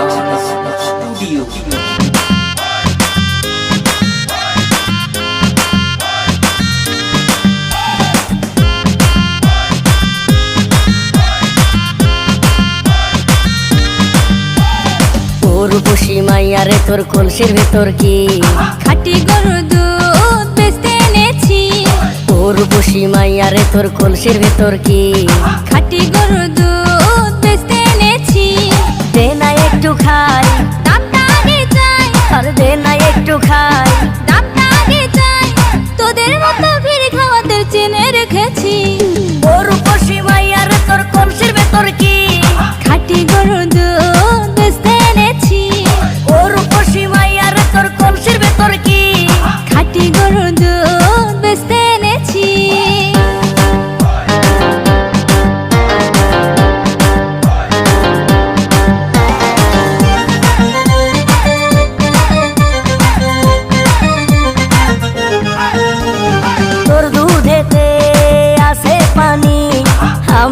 Studio. পশি মাইয়ারে তোর কলসির ভেতর কি খাটি গরুর দুধ বেচতে এনেছি তোর পশি মাইয়ারে তোর কলসির ভেতর কি খাটি গরুর দুধ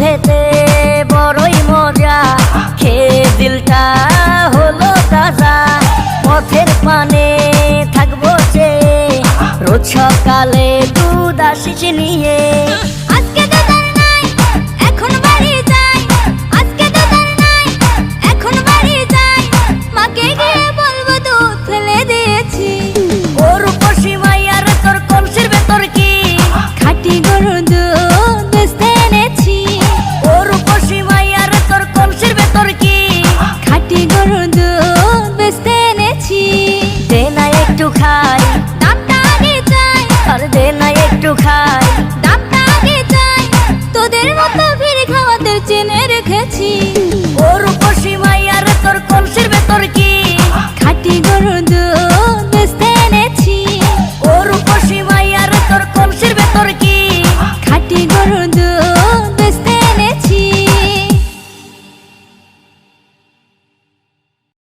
বুঝেতে বড়ই মজা। খেয়ে দিলটা হলো তাজা। পথের পানে থাকব সে রোজ সকালে দুধ আসিস নিয়ে। খাই। চাই তোদের মতো ভিড় খাওয়াতে চেনে রেখেছি। ওর উপর সীমাই আর তোর কলসির ভেতর কি